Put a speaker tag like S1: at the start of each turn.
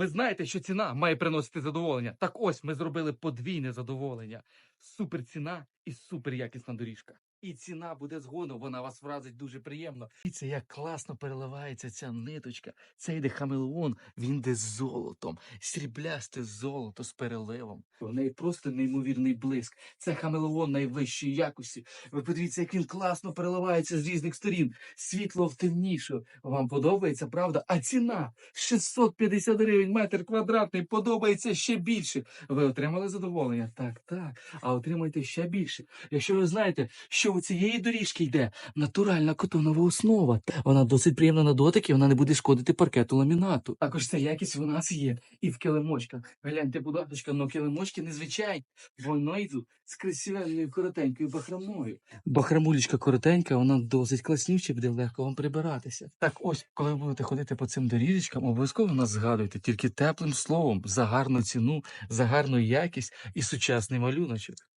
S1: Ви знаєте, що ціна має приносити задоволення. Так ось ми зробили подвійне задоволення. Супер ціна і супер якісна доріжка. І ціна буде згодом, вона вас вразить дуже приємно. Дивіться, як класно переливається ця ниточка. Це йде хамелеон, він йде з золотом, сріблясте золото з переливом. В неї просто неймовірний блиск. Це хамелеон найвищої якості. Ви подивіться, як він класно переливається з різних сторін. Світло в темніше. Вам подобається, правда? А ціна 650 гривень метр квадратний подобається ще більше. Ви отримали задоволення? Так, так. А отримайте ще більше. Якщо ви знаєте, що у цієї доріжки йде натуральна котонова основа. Вона досить приємна на дотик і вона не буде шкодити паркету ламінату. Також ця якість у нас є і в килимочках. Гляньте, будь ласка, но килимочки незвичайні. Воно йдуть з красивенною коротенькою бахромою. Бахрамулечка коротенька, вона досить класнюча, буде легко вам прибиратися. Так ось, коли ви будете ходити по цим доріжечкам, обов'язково нас згадуйте тільки теплим словом за гарну ціну, за гарну якість і сучасний малюночок.